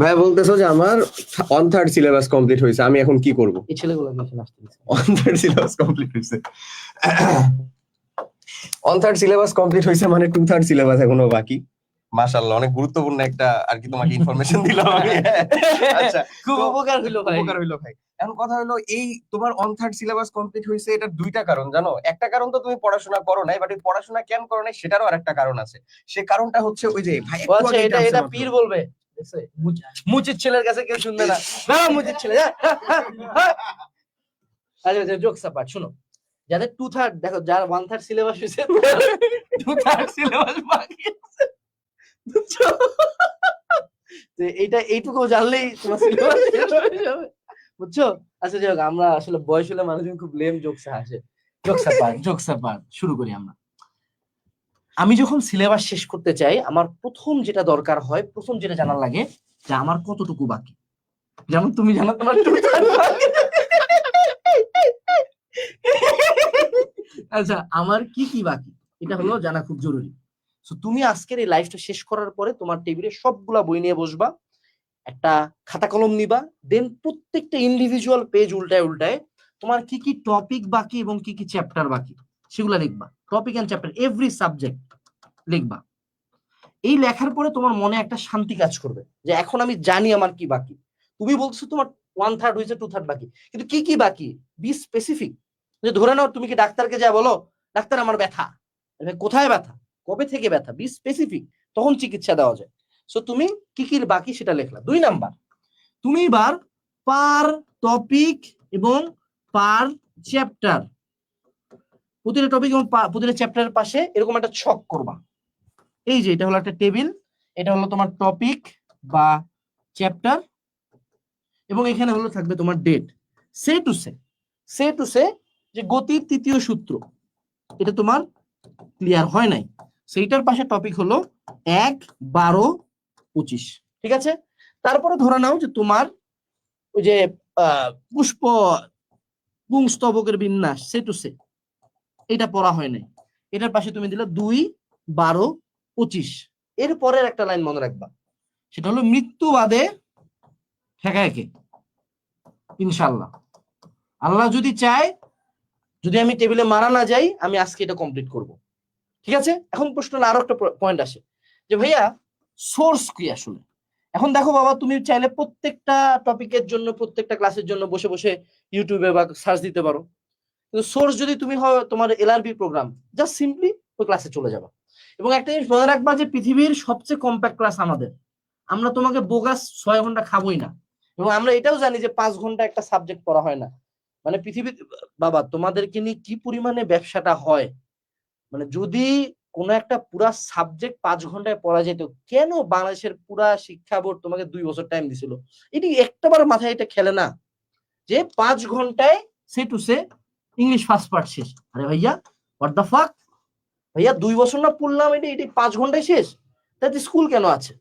ভাই বলতেছো যে আমার অন থার্ড সিলেবাস কমপ্লিট হয়েছে আমি এখন কি করব? এই ছেলেগুলো অন থার্ড সিলেবাস কমপ্লিট হয়েছে। অন থার্ড সিলেবাস কমপ্লিট হয়েছে মানে টু থার্ড সিলেবাস এখনও বাকি। মাশাআল্লাহ অনেক গুরুত্বপূর্ণ একটা আর কি তোমাকে ইনফরমেশন দিলাম আমি। আচ্ছা খুব উপকার হইল ভাই। উপকার হইল ভাই। এখন কথা হলো এই তোমার অন থার্ড সিলেবাস কমপ্লিট হয়েছে এটা দুইটা কারণ জানো? একটা কারণ তো তুমি পড়াশোনা করো নাই বাট পড়াশোনা কেন করো নাই সেটারও আরেকটা কারণ আছে। সে কারণটা হচ্ছে ওই যে ভাই আচ্ছা এটা এটা পীর বলবে। মুচির ছেলের কাছে কেউ শুনবে না না মুচির ছেলে। আচ্ছা আচ্ছা জোকস অ্যাপার্ট শুনো যাদের টু থার্ড দেখো যার ওয়ান থার্ড সিলেবাস হয়েছে টু থার্ড সিলেবাস বাকি। এইটা এইটুকু জানলেই তোমার সিলেবাস শেষ হয়ে যাবে। বুঝছ? আচ্ছা যাই হোক, আমরা আসলে বয়স হলে মানুষজন খুব লেম জোকস হাসে। জোকস অ্যাপার্ট জোকস অ্যাপার্ট শুরু করি আমরা। আমি যখন সিলেবাস শেষ করতে চাই, আমার প্রথম যেটা দরকার হয়, প্রথম যেটা জানার লাগে, যে আমার কতটুকু বাকি? যেমন তুমি জানো তোমার আচ্ছা আমার কি কি বাকি? এটা হলো জানা খুব জরুরি। তো তুমি আজকের এই লাইফটা শেষ করার পরে তোমার টেবিলে সবগুলা বই নিয়ে বসবা, একটা খাতা কলম নিবা দেন প্রত্যেকটা ইন্ডিভিজুয়াল পেজ উল্টায় উল্টায় তোমার কি কি টপিক বাকি এবং কি কি চ্যাপ্টার বাকি, সেগুলা লিখবা। Topic and chapter every subject লিখবা। এই লেখার পরে তোমার মনে একটা শান্তি কাজ করবে যে এখন আমি জানি আমার কি বাকি। তুমি বলছো তোমার ওয়ান থার্ড হয়েছে টু থার্ড বাকি। কিন্তু কি কি বাকি? বি স্পেসিফিক যে ধরে নাও তুমি কি ডাক্তারকে যা বলো, ডাক্তার, আমার ব্যথা। কোথায় ব্যথা? কবে থেকে ব্যথা? বি স্পেসিফিক তখন চিকিৎসা দেওয়া যায়। সো তুমি কি কি বাকি সেটা লেখলা। দুই নাম্বার। তুমি এবার পার টপিক এবং পার চ্যাপ্টার প্রতিটা টপিক এবং প্রতিটা চ্যাপ্টারের পাশে এরকম একটা ছক করবা। এই যে, এটা হলো একটা টেবিল, এটা হলো তোমার টপিক বা চ্যাপ্টার, এবং এখানে হলো থাকবে তোমার ডেট। সে টু সে সে টু সে যে গতির তৃতীয় সূত্র, এটা তোমার ক্লিয়ার হয় নাই। সেইটার পাশে টপিক হলো এক, বারো, পঁচিশ, ঠিক আছে? তারপরে ধরে নাও যে তোমার ওই যে পুষ্প পুংস্তবকের বিন্যাস, সে টু সে, এটা পড়া হয় নাই। এটার পাশে তুমি দিলে দুই, বারো পঁচিশ। এর পরের একটা লাইন মনে রাখবা। সেটা হলো মৃত্যুবাদে ঠেকা একে ইনশাল্লাহ আল্লাহ যদি চায়, যদি আমি টেবিলে মারা না যাই, আমি আজকে এটা কমপ্লিট করব। ঠিক আছে? এখন প্রশ্ন আরও একটা পয়েন্ট আসে। যে ভাইয়া সোর্স কি আসলে? এখন দেখো বাবা, তুমি চাইলে প্রত্যেকটা টপিকের জন্য, প্রত্যেকটা ক্লাসের জন্য বসে বসে ইউটিউবে বা সার্চ দিতে পারো। কিন্তু সোর্স যদি তুমি হয় তোমার এলআরবি প্রোগ্রাম জাস্ট সিম্পলি ওই ক্লাসে চলে যাবা। এবং একটা জিনিস মনে রাখবা যে পৃথিবীর সবচেয়ে কম্প্যাক্ট ক্লাস আমাদের। আমরা তোমাকে বোগাস ছয় ঘণ্টা খাবোই না। এবং আমরা এটাও জানি যে পাঁচ ঘণ্টা একটা সাবজেক্ট পড়া হয় না। মানে পৃথিবী বাবা, তোমাদেরকে নিয়ে কি পরিমাণে ব্যবসাটা হয়? মানে যদি কোনো একটা পুরা সাবজেক্ট পাঁচ ঘন্টায় পড়া যেত, কেন বাংলাদেশের পুরা শিক্ষা বোর্ড তোমাকে দুই বছর টাইম দিছিল? এটি একটাবার মাথায় এটা খেলে না। যে পাঁচ ঘন্টায় সে টু সে ইংলিশ ফার্স্ট পার্ট শেষ। আরে ভাইয়া হোয়াট দ্য ফাক ভাইয়া দুই বছর না পড়লাম, এটা এটি পাঁচ ঘন্টায় শেষ। তাতে স্কুল কেন আছে?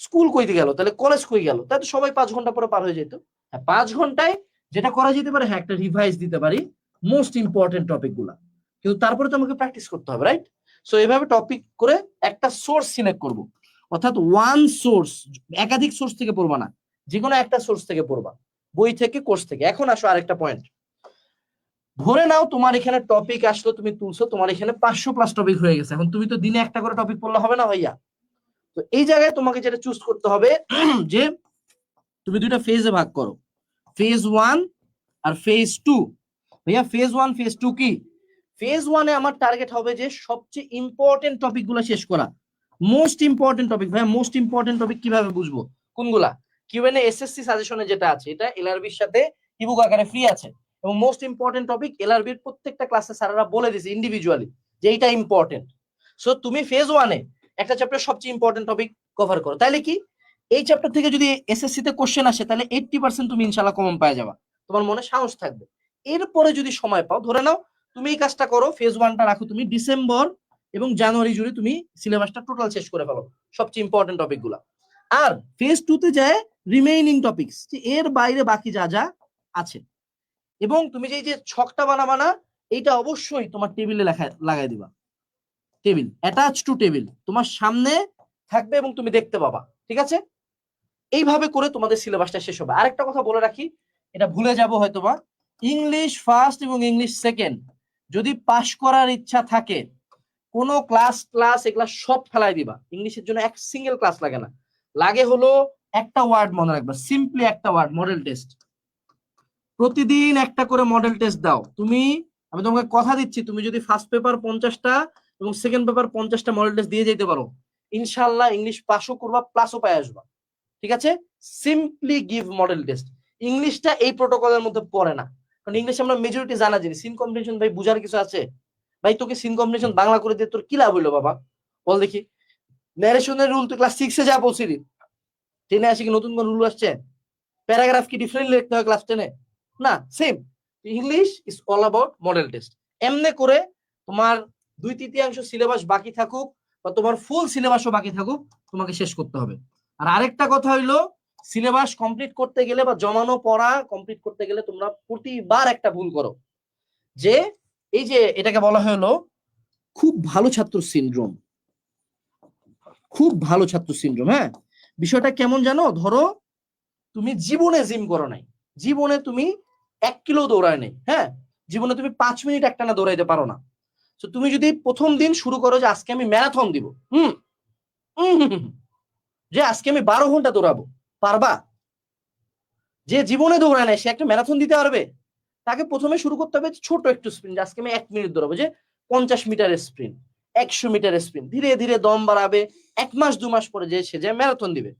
স্কুল কইতে গেল, তাহলে কলেজ কই গেল? তাতে সবাই পাঁচ ঘণ্টা পরে পার হয়ে যেত। হ্যাঁ পাঁচ ঘন্টায় যেটা করা যেতে পারে হ্যাঁ একটা রিভাইজ দিতে পারি মোস্ট ইম্পর্টেন্ট টপিকগুলা। কিন্তু তারপরে তো আমাকে প্র্যাকটিস করতে হবে রাইট সো এভাবে টপিক করে একটা সোর্স সিলেক্ট করব। অর্থাৎ ওয়ান সোর্স একাধিক সোর্স থেকে পড়বা না যে কোনো একটা সোর্স থেকে পড়বা। বই থেকে কোর্স থেকে। এখন আসো আরেকটা পয়েন্ট ধরে নাও তোমার এখানে টপিক আসলো, তুমি তুলছো, তোমার এখানে পাঁচশো প্লাস টপিক হয়ে গেছে। এখন তুমি তো দিনে একটা করে টপিক পড়লে হবে না ভাইয়া? তো এই জায়গায় তোমাকে যেটা চুজ করতে হবে, যে তুমি দুইটা ফেজে ভাগ করো। ফেজ ওয়ান আর ফেজ টু ভাইয়া ফেজ ওয়ান ফেজ টু কি? ফেজ ওয়ানে আমার টার্গেট হবে যে সবচেয়ে ইম্পর্টেন্ট টপিকগুলো শেষ করা। মোস্ট ইম্পর্টেন্ট টপিক ভাইয়া মোস্ট ইম্পর্টেন্ট টপিক কীভাবে বুঝব? কোনগুলা? কিউএনএ এসএসসি সাজেশনে যেটা আছে, এটা এলআরবির সাথে ইবুক আকারে ফ্রি আছে। এবং মোস্ট ইম্পর্টেন্ট টপিক এলআরবির প্রত্যেকটা ক্লাসে স্যারেরা বলে দিছে ইন্ডিভিজুয়ালি যে এইটা ইম্পর্টেন্ট সো তুমি ফেজ ওয়ানে একটা চ্যাপ্টার সবচেয়ে ইম্পর্টেন্ট টপিক কভার করো। তাহলে কি? এই চ্যাপ্টার থেকে যদি এসএসসি তে কোশ্চেন আসে, তাহলে এইটটি পার্সেন্ট তুমি ইনশাল্লাহ কমন পাওয়া যাবা। তোমার মনে সাহস থাকবে। এরপরে যদি সময় পাও, ধরে নাও, তুমি এই কাজটা করো ফেজ ওয়ানটা রাখো তুমি ডিসেম্বর এবং জানুয়ারি জুড়ে তুমি সিলেবাসটা টোটাল শেষ করে ফেলো, সবচেয়ে ইম্পর্টেন্ট টপিকগুলা। আর ফেজ টু তে যায় রিমেইনিং টপিকস এর বাইরে বাকি যা যা আছে। এবং তুমি যে যে ছকটা বানাবা না, এইটা অবশ্যই তোমার টেবিলে লেখা, লাগাই দিবা। টেবিল অ্যাটাচ টু টেবিল তোমার সামনে থাকবে এবং তুমি দেখতে পাবা, ঠিক আছে? এইভাবে করে তোমাদের সিলেবাসটা শেষ হবে। আরেকটা কথা বলে রাখি, এটা ভুলে যাব হয়তোবা। ইংলিশ ফার্স্ট এবং ইংলিশ সেকেন্ড যদি পাশ করার ইচ্ছা থাকে, কোনো ক্লাস ক্লাস এগুলা সব ফেলাই দিবা। ইংলিশের জন্য এক সিঙ্গেল ক্লাস লাগে না। লাগে হলো একটা ওয়ার্ড মনে রাখবা সিম্পলি একটা ওয়ার্ড মডেল টেস্ট প্রতিদিন একটা করে মডেল টেস্ট দাও। তুমি, আমি তোমাকে কথা দিচ্ছি, তুমি যদি ফার্স্ট পেপার পঞ্চাশটা এবং সেকেন্ড পেপার পঞ্চাশটা মডেল টেস্ট দিয়ে যেতে পারো ইনশাল্লাহ ইংলিশ পাসও করবা প্লাসও পাই আসবা। ঠিক আছে? সিম্পলি গিভ মডেল টেস্ট ইংলিশটা এই প্রোটোকলের মধ্যে পড়ে না। কারণ ইংলিশ আমরা মেজরিটি জানা জিনিস। সিন কম্বিনেশন ভাই বুঝার কিছু আছে? ভাই তোকে সিন কম্বিনেশন বাংলা করে দিয়ে তোর কি লাভ হইল বাবা? বল দেখি। ন্যারেশনের রুল তুই ক্লাস সিক্সে যা বলছিলি। টেনে আসি কি নতুন কোন রুল আসছে? প্যারাগ্রাফ কি ডিফারেন্টলি লিখতে হয় ক্লাস টেনে না same English is all about model test এমনে করে তোমার দুই তৃতীয়াংশ সিলেবাস বাকি থাকুক বা তোমার ফুল সিলেবাসও বাকি থাকুক, তোমাকে শেষ করতে হবে। আর আরেকটা কথা হইল সিলেবাস কমপ্লিট করতে গেলে বা জমানো পড়া কমপ্লিট করতে গেলে তোমরা প্রতিবার একটা ভুল করো। যে এই যে এটাকে বলা হলো, খুব ভালো ছাত্র সিনড্রোম খুব ভালো ছাত্র সিনড্রোম হ্যাঁ? বিষয়টা কেমন জানো? ধরো, তুমি জীবনে জিম করো নাই। জীবনে তুমি এক কিলো দৌড়ায় নাই হ্যাঁ? জীবনে তুমি পাঁচ মিনিট একটানা দৌড়াইতে পারো না। তো তুমি যদি প্রথম দিন শুরু করো যে আজকে আমি ম্যারাথন দিব, হুম। যে আজকে আমি বারো ঘণ্টা দৌড়াবো, পারবা? যে জীবনে দৌড়ায় নাই, সে একটা ম্যারাথন দিতে পারবে? তাকে প্রথমে শুরু করতে হবে ছোট একটু স্প্রিন্ট আজকে আমি এক মিনিট দৌড়াবো, যে পঞ্চাশ মিটার স্প্রিন্ট একশো মিটার স্প্রিন্ট ধীরে ধীরে দম বাড়াবে, এক মাস, দু মাস পরে যে সে যে ম্যারাথন দিবে।